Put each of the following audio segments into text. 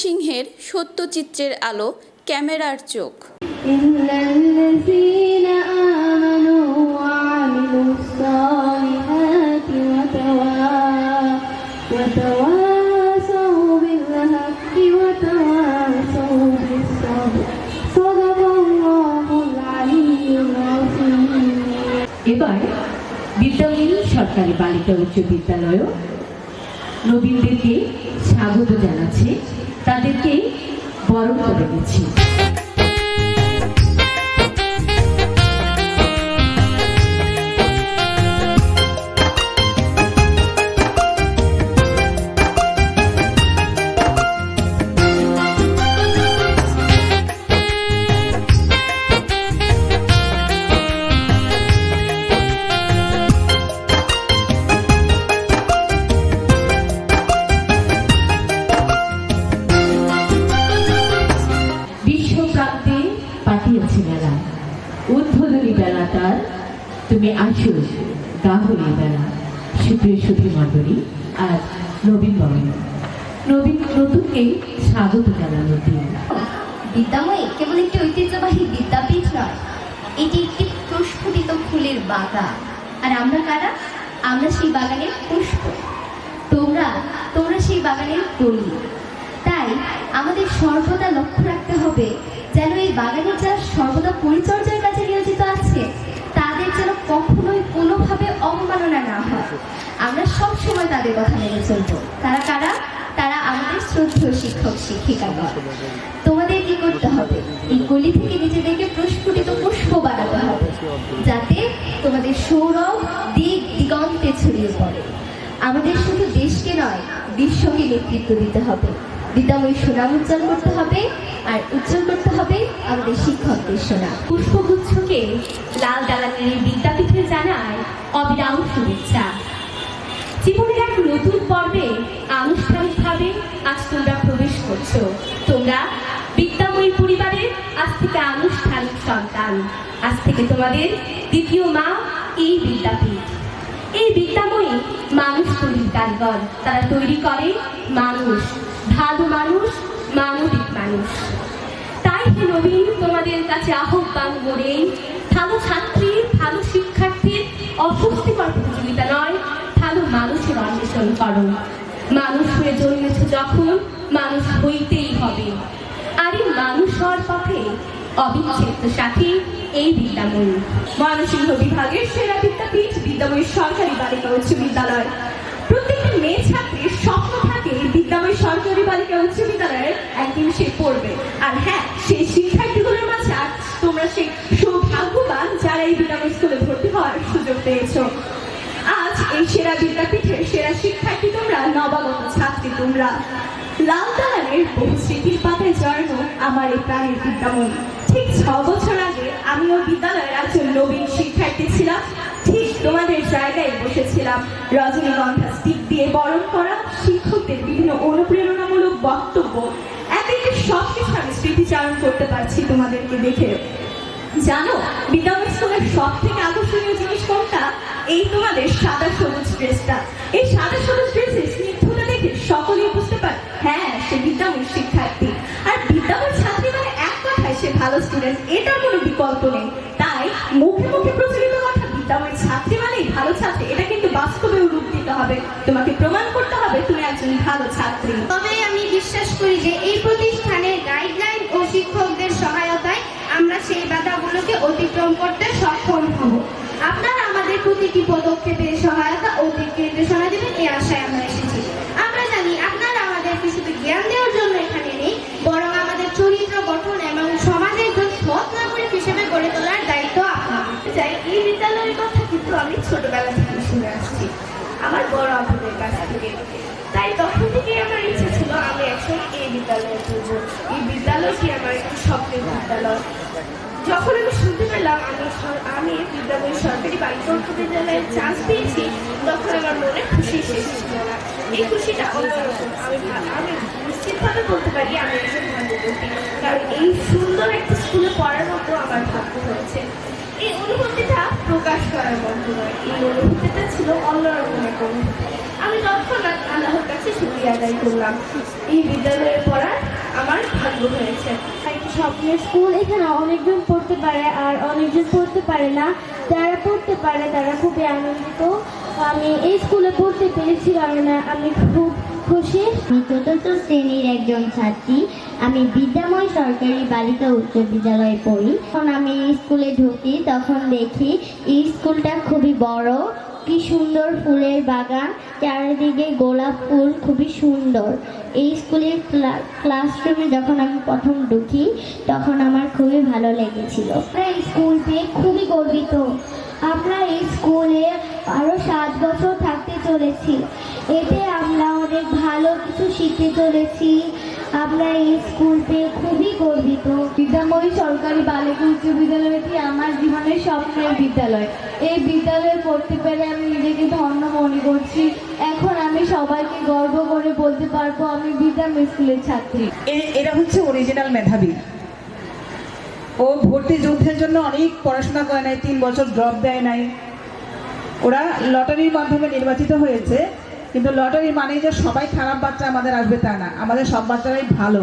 সিংহের সত্যচিত্রের আলো ক্যামেরার চোখ। এবার বিদ্যামিনী সরকারি বালিকা উচ্চ বিদ্যালয়ও নবীনদেরকে স্বাগত জানাচ্ছে। তাদেরকে বরণ করে নিচ্ছি। তুমি আসো গাহরি বেলা সুপ্রিয় সুধী মণ্ডলী আর নবীন বরণ নবীন, নতুনকে স্বাগত জানানোর দিন। বিদ্যাময়ী, কেবল একটি ঐতিহ্যবাহী বিদ্যাপীঠ নয়, এটি একটি প্রস্ফুটিত ফুলের বাগান। আর আমরা কারা? আমরা সেই বাগানের পুষ্প। তোমরা তোমরা সেই বাগানের কলি তাই আমাদের সর্বদা লক্ষ্য রাখতে হবে যেন এই বাগানের যারা সর্বদা পরিচর্যার অবমাননা না হয়। আমরা সব সময় তাদের কথা মেনে চলবো। তারা কারা? তারা আমাদের শ্রদ্ধেয় শিক্ষক শিক্ষিকাগণ তোমাদের কি করতে হবে? এই গলি থেকে নিজেদেরকে প্রস্ফুটিত পুষ্প বানাতে হবে, যাতে তোমাদের সৌরভ দিক দিগন্তে ছড়িয়ে পড়ে। আমাদের শুধু দেশকে নয়, বিশ্বকে নেতৃত্ব দিতে হবে। বিদ্যাময় সুনাম উজ্জ্বল করতে হবে, আর উজ্জ্বল করতে হবে আমাদের শিক্ষকদের সুনাম। পুষ্পগুচ্ছকে লাল দালানের এই বিদ্যাপীঠে জানায় অবিরাম শুভেচ্ছা। জীবনের এক নতুন পর্বে আনুষ্ঠানিকভাবে আজ তোমরা প্রবেশ করছ। তোমরা বিদ্যাময়ী পরিবারের আজ থেকে আনুষ্ঠানিক সন্তান। আজ থেকে তোমাদের দ্বিতীয় মা এই বিদ্যাপীঠ। এই বিদ্যাময়ী মানুষ তৈরির কারিগর। তারা তৈরি করে মানুষ, ভালো মানুষ, মানবিক মানুষ। তাই নবীন, তোমাদের কাছে আহ্বান করে ভালো ছাত্রী, ভালো শিক্ষার্থীর অস্বস্তিকর প্রতিযোগিতা নয়, ভালো মানুষের অন্বেষণ করো। মানুষ হয়ে জন্মেছ যখন, মানুষ হইতেই হবে। আর এই মানুষ হওয়ার পথে অবিচ্ছেদ্য সাথী এই বিদ্যাময়ী। ময়মনসিংহ বিভাগের সেরা বিদ্যাপীঠ বিদ্যাময়ী সরকারি বালিকা উচ্চ বিদ্যালয়। প্রত্যেকটি মেয়ে ছাত্রীর স্বপ্ন থাকে বিদ্যাময়ী সরকারি বালিকা উচ্চ বিদ্যালয়ে একদিন সে পড়বে। আর হ্যাঁ সেই শিক্ষার্থীগুলোর মাঝে তোমরা সেই সৌভাগ্যবান যারা এই বিদ্যাময় স্কুলে ভর্তি হওয়ার সুযোগ পেয়েছ। আজ এই সেরা বিদ্যাপীঠের সেরা শিক্ষার্থী তোমরা, নবাগত ছাত্রী তোমরা। লাল দালানের বহু স্মৃতির পাতায় জড়ানো আমার এই প্রাণের বিদ্যাময়ী। ঠিক ছ বছর আগে আমিও বিদ্যালয়ের একজন নবীন শিক্ষার্থী ছিলাম। ঠিক তোমাদের জায়গায় বসেছিলাম। রজনীগন্ধা স্টিক দিয়ে বরণ করা, শিক্ষকদের বিভিন্ন অনুপ্রেরণামূলক বক্তব্য এক একটি সব কিছু আমি স্মৃতিচারণ করতে পারছি তোমাদেরকে দেখে। জানো বিদ্যালয় স্কুলের সব থেকে আকর্ষণীয় জিনিস কোনটা? এই তোমাদের সাদা সবুজ ড্রেসটা। এই সাদা সবুজ ড্রেসের স্নিগ্ধতা দেখে সকলেই বুঝতে পারে হ্যাঁ সে বিদ্যাময় শিক্ষার্থী। আর বিদ্যাময় ছাত্রী মানে এক কথায় সে ভালো স্টুডেন্ট এটার কোনো বিকল্প নেই। তাই মুখে মুখে প্রচলিত কথা বিদ্যাময় ছাত্রী মানেই ভালো ছাত্রী, এটা কিন্তু বাস্তবেও রূপ দিতে হবে। তোমাকে প্রমাণ করতে হবে তুমি একজন ভালো ছাত্রী। তবে আমি বিশ্বাস করি যে এই প্রতিষ্ঠানের গাইডলাইন ও শিক্ষকদের সহায়তায় আমরা সেই বাধাগুলোকে অতিক্রম করতে সক্ষম হব। আপনারা আমাদের প্রতিটি পদক্ষেপে সহায়তা ও দিক নির্দেশনা দেবেন, এই আশায় আমরা এসেছি। আমরা জানি আপনারা আমাদেরকে শুধু জ্ঞান দেওয়ার জন্য এখানে নেই, বরং আমাদের চরিত্র গঠন এবং সমাজের একজন সৎ নাগরিক হিসেবে গড়ে তোলার দায়িত্ব আপনাদের যাই এই বিদ্যালয়ের কথা কিন্তু আমি ছোটবেলা থেকে শুনে আসছি, আমার বড় আপুদের কাছ থেকে। তাই তখন থেকেই আমার ইচ্ছে ছিল, আমি একজন এই বিদ্যালয়ে পড়ব। এই বিদ্যালয়টি আমার একটি স্বপ্নের বিদ্যালয়। যখন আমি শুনতে পেলাম আমি আমি বিদ্যালয় সরকারি বালিকা বিদ্যালয়ে চান্স পেয়েছি, তখন আমার মনে খুশি শেষ এই খুশিটা অন্যরকম। আমি আমি নিশ্চিতভাবে বলতে পারি আমি একজন ভাগ্যবতী কারণ এই সুন্দর একটা স্কুলে পড়ার মতো আমার ভাগ্য হয়েছে। এই অনুভূতিটা প্রকাশ করার মতো নয়। এই অনুভূতিটা ছিল অন্যরকম এক অনুভূতি। আমি তৎক্ষণাৎ আল্লাহর কাছে শুক্রিয়া আদায় করলাম। এই বিদ্যালয়ে পড়ার আমার ভাগ্য হয়েছে। একটি স্বপ্নের স্কুল এখানে অনেকজন পড়তে পারে আর অনেকজন পড়তে পারে না। যারা পড়তে পারে তারা খুবই আনন্দিত। আমি এই স্কুলে পড়তে পেরেছি কারণ আমি খুব খুশি। আমি চতুর্থ শ্রেণির একজন ছাত্রী। আমি বিদ্যাময় সরকারি বালিকা উচ্চ বিদ্যালয়ে পড়ি। যখন আমি স্কুলে ঢুকি তখন দেখি এই স্কুলটা খুবই বড়। কি সুন্দর ফুলের বাগান। চারিদিকে গোলাপ ফুল, খুবই সুন্দর। এই স্কুলের ক্লাসরুমে যখন আমি প্রথম ঢুকি, তখন আমার খুবই ভালো লেগেছিল। আমরা এই স্কুল পেয়ে খুবই গর্বিত। আমরা এই স্কুলে আরও সাত বছর থাকতে চলেছি। এতে আমরা অনেক ভালো কিছু শিখতে চলেছি। আমরা এই স্কুল পেয়ে খুবই গর্বিত। বিদ্যাময়ী সরকারি বালিকা উচ্চ বিদ্যালয়টি আমার জীবনের স্বপ্নের বিদ্যালয়। এই বিদ্যালয়ে পড়তে পেরে আমি নিজেকে ধন্য মনে করছি। এখন আমি সবাইকে গর্ব করে বলতে পারব, আমি বিদ্যাময় স্কুলের ছাত্রী। এরা হচ্ছে অরিজিনাল মেধাবী। ও ভর্তি যুদ্ধের জন্য অনেক পড়াশোনা করে নাই, তিন বছর ড্রপ দেয় নাই। ওরা লটারির মাধ্যমে নির্বাচিত হয়েছে, কিন্তু লটারি মানে যে সবাই খারাপ বাচ্চা আমাদের আসবে তা না। আমাদের সব বাচ্চারাই ভালো।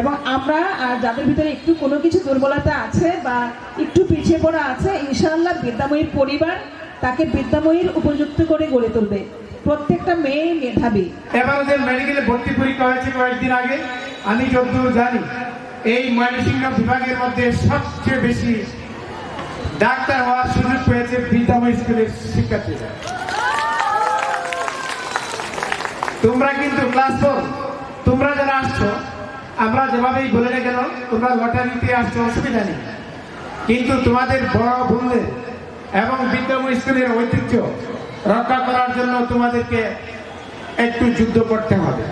এবং আমরা, আর যাদের ভিতরে একটু কোনো কিছু দুর্বলতা আছে বা একটু পিছিয়ে পড়া আছে, ইনশাআল্লাহ বিদ্যাময়ীর পরিবার তাকে বিদ্যাময়ীর উপযুক্ত করে গড়ে তুলবে। প্রত্যেকটা মেয়ে মেধাবী। এবারে যে মেডিকেলে ভর্তি পরীক্ষা হয়েছে কয়েকদিন আগে। আমি যতদূর জানি, এই ময়মনসিংহ বিভাগের মধ্যে সবচেয়ে বেশি ডাক্তার হওয়ার সুযোগ পেয়েছে বিদ্যাময় স্কুলের শিক্ষার্থীরা। তোমরা কিন্তু ক্লাস ফোর, তোমরা যারা আসছো আমরা যেভাবেই বলে গেল তোমরা লটারিতে আসছো, অসুবিধা নেই। কিন্তু তোমাদের বড় বোনদের এবং বিদ্যাময় স্কুলের ঐতিহ্য রক্ষা করার জন্য তোমাদেরকে একটু যুদ্ধ করতে হবে।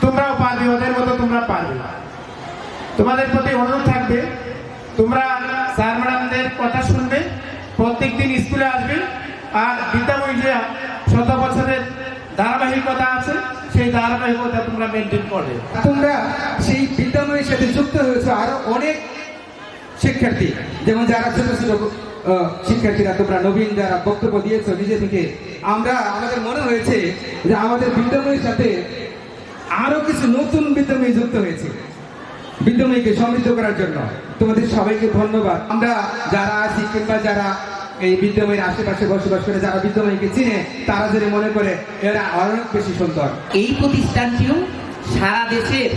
তোমরাও পারবে, ওদের মতো তোমরা পারবে। তোমাদের প্রতি অনুরোধ থাকবে, তোমরা স্যার ম্যাডামদের কথা শুনবে, প্রত্যেকদিন স্কুলে আসবে, আর বিদ্যাময় যে শত বছরের ধারাবাহিকতা আছে, সেই ধারাবাহিকতা তোমরা মেনটেন করবে। তোমরা সেই বিদ্যালয়ের সাথে যুক্ত হয়েছে আরও অনেক শিক্ষার্থী। যেমন যারা ছোট ছোট শিক্ষার্থীরা, তোমরা নবীন যারা বক্তব্য দিয়েছ নিজে থেকে, আমরা, আমাদের মনে হয়েছে যে আমাদের বিদ্যালয়ের সাথে আরও কিছু নতুন বিদ্যালয় যুক্ত হয়েছে। বিদ্যালয়কে সমৃদ্ধ করার জন্য তোমাদের সবাইকে ধন্যবাদ। আমরা যারা আছি কিংবা যারা এই বিদ্যালয়ের আশেপাশে বসবাস করে যারা বিদ্যালয়কে চিনে, তারা যদি মনে করে এরা অনেক বেশি সুন্দর। এই প্রতিষ্ঠানটিও সারা দেশের,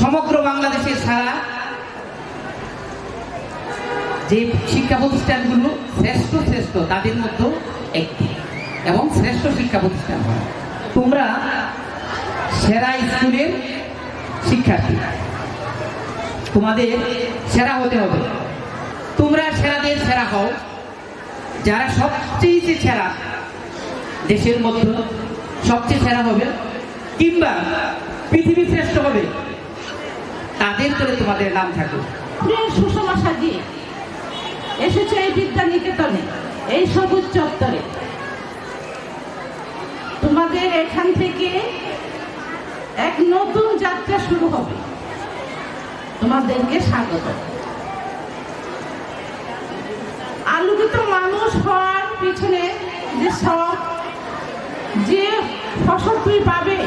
সমগ্র বাংলাদেশের সারা যে শিক্ষা প্রতিষ্ঠানগুলো শ্রেষ্ঠ শ্রেষ্ঠ তাদের মধ্যে একটি এবং শ্রেষ্ঠ শিক্ষা প্রতিষ্ঠান তোমরা সেরা স্কুলের শিক্ষার্থী। তোমাদের সেরা হতে হবে। তোমরা সেরাদের সেরা হও। যারা সবচেয়ে সেরা দেশের মধ্যে সবচেয়ে সেরা হবে, কিংবা পৃথিবী শ্রেষ্ঠ হবে, তাদের করে তোমাদের নাম থাকবে। সুষমা সাজিয়ে এসেছে এই বিদ্যা নিকেতনে এই সবুজ চত্বরে। তোমাদের এখান থেকে এক নতুন যাত্রা শুরু হবে। তোমাদেরকে স্বাগত। আলোকিত মানুষ হওয়ার পিছনে যে সব যে ফসল তুমি পাবে,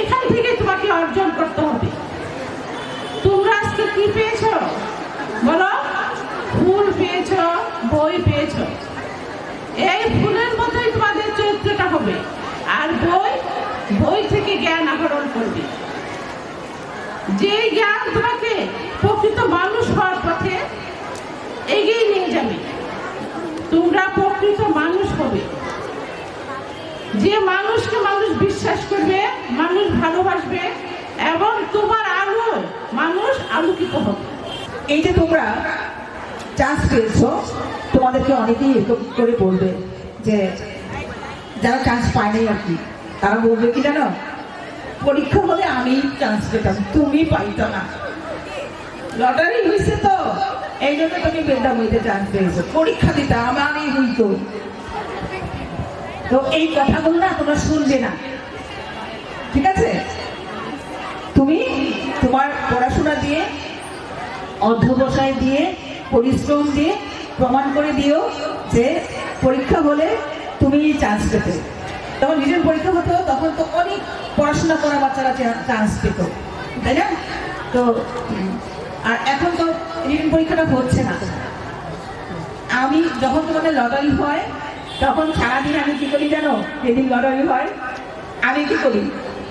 এখান থেকে তোমাকে অর্জন করতে হবে। তোমরা আজকে কি পেয়েছ? বলো, ফুল পেয়েছ, বই পেয়েছ। এই ফুলের মতোই তোমাদের চরিত্রটা হবে। আর বই বই থেকে জ্ঞান আহরণ করবে। যে জ্ঞান তোমাকে প্রকৃত মানুষ হওয়ার পথে এগিয়ে নিয়ে যাবে তোমরা প্রকৃত মানুষ হবে। যে মানুষকে মানুষ বিশ্বাস করবে, মানুষ ভালোবাসবে এবং তোমার আলো মানুষ আলোকিত হবে। এই যে তোমরা চান্স পেয়েছ, তোমাদেরকে অনেকেই এরকম করে বলবে যে যারা চান্স পায়নি আর কি, তারা বলবে কি জানো, পরীক্ষা হলে আমি চান্স পেতাম, তুমি পাইতো না। লটারি হয়েছে তো। এই জন্য তুমি বেদামইতে চান্স পেয়েছ। পরীক্ষা দিতে আমারই হইতো তো এই কথাগুলো না তোমরা শুনবে না। ঠিক আছে? তুমি তোমার পড়াশোনা দিয়ে, অধ্যবসায় দিয়ে, পরিশ্রম দিয়ে প্রমাণ করে দিও যে পরীক্ষা হলে তুমি চান্স পেতে। তখন নিজের পরীক্ষা হতো, তখন তো অনেক পড়াশোনা করা বাচ্চারা চান্স পেত। তাই না? তো, আর এখন তো রিটেন পরীক্ষাটা হচ্ছে না। আমি যখন তোমাদের লটারি হয়, তখন সারাদিন আমি কি করি জানো? যেদিন লটারি হয়। আমি কি করি?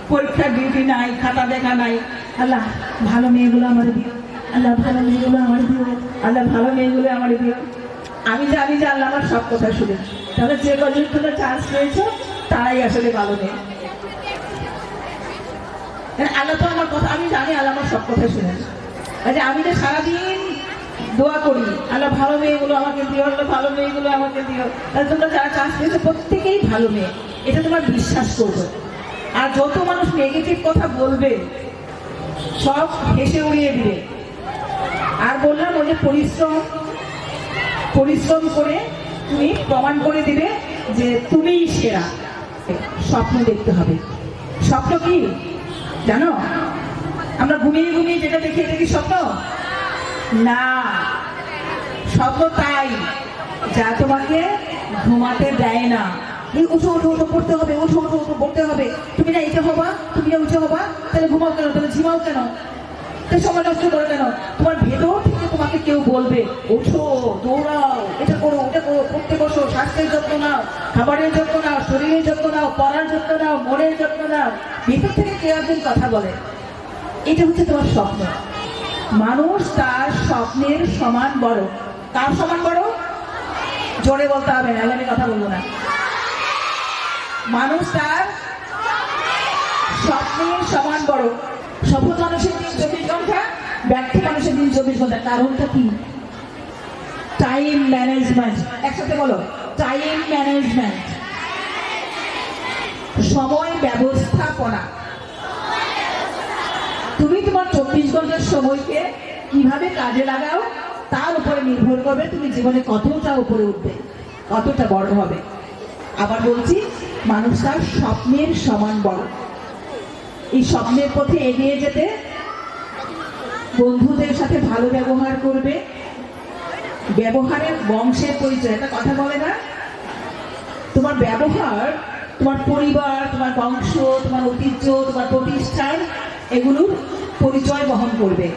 পরীক্ষার ডিউটি নাই, খাতা দেখা নাই। আল্লাহ, ভালো মেয়েগুলো আমার দিও। আল্লাহ, ভালো মেয়েগুলো আমার দিও। আল্লাহ, ভালো মেয়েগুলো আমার দিও। আমি জানি যে আল্লাহ আমার সব কথা শুনে। তাহলে যে কজন তোমরা চান্স পেয়েছ, তারাই আসলে ভালো মেয়ে। আল্লাহ তো আমার কথা আমি জানি আল্লাহ আমার সব কথা শুনে। আচ্ছা আমি তো সারাদিন দোয়া করি, আল্লাহ ভালো মেয়েগুলো আমাকে দিও, আল্লাহ ভালো মেয়েগুলো আমাকে দিও, তাহলে তোমরা যারা চান্স পেয়েছ, প্রত্যেকেই ভালো মেয়ে, এটা তোমার বিশ্বাস করবে। আর যত মানুষ নেগেটিভ কথা বলবে, সব হেসে উড়িয়ে দিবে। আর বললাম ওই যে পরিশ্রম পরিশ্রম করে তুমি প্রমাণ করে দিবে যে তুমিই সেরা। স্বপ্ন দেখতে হবে। স্বপ্ন কি? জানো? আমরা ঘুমিয়ে ঘুমিয়ে যেটা দেখি এটা কি স্বপ্ন? না। স্বপ্ন তাই। যা তোমাকে ঘুমাতে দেয় না। এই উঠো উঠো উঠো, পড়তে হবে, উঠো উঠো উঠো, পড়তে হবে। তুমি না এটা হবা, তুমি না উঠে হবা, তাহলে ঘুমাও কেন? তাহলে ঝিমাও কেন? তো সময় নষ্ট করো কেন? তোমার ভেতর থেকে তোমাকে কেউ বলবে, ওঠো, দৌড়াও, এটা করো, ওটা করো, পড়তে বসো, স্বাস্থ্যের যত্ন নাও, খাবারের যত্ন নাও, শরীরের যত্ন নাও, পড়ার যত্ন নাও, মনের যত্ন নাও। ভেতর থেকে কেউ একজন কথা বলে। এটা হচ্ছে তোমার স্বপ্ন। মানুষ তার স্বপ্নের সমান বড়। কার সমান বড়? জোরে বলতে হবে না আমি কথা বলব না। মানুষ তার স্বপ্নের সমান বড়। সফল মানুষের দিন চব্বিশ ঘণ্টা, ব্যর্থ মানুষের দিন চব্বিশ ঘণ্টা। কারণটা কি? টাইম ম্যানেজমেন্ট একসাথে বলো টাইম ম্যানেজমেন্ট সময় ব্যবস্থাপনা। চব্বিশ ঘণ্টার সময়কে কীভাবে কাজে লাগাও, তার উপরে নির্ভর করবে তুমি জীবনে কতটা উপরে উঠবে, কতটা বড় হবে। আবার বলছি, মানুষ তার স্বপ্নের সমান বড়। এই স্বপ্নের পথে এগিয়ে যেতে বন্ধুদের সাথে ভালো ব্যবহার করবে। ব্যবহারের বংশের পরিচয়, একটা কথা বলে না? তোমার ব্যবহার, তোমার পরিবার, তোমার বংশ, তোমার ঐতিহ্য, তোমার প্রতিষ্ঠান, এগুলোর পরিচয় বহন করবে।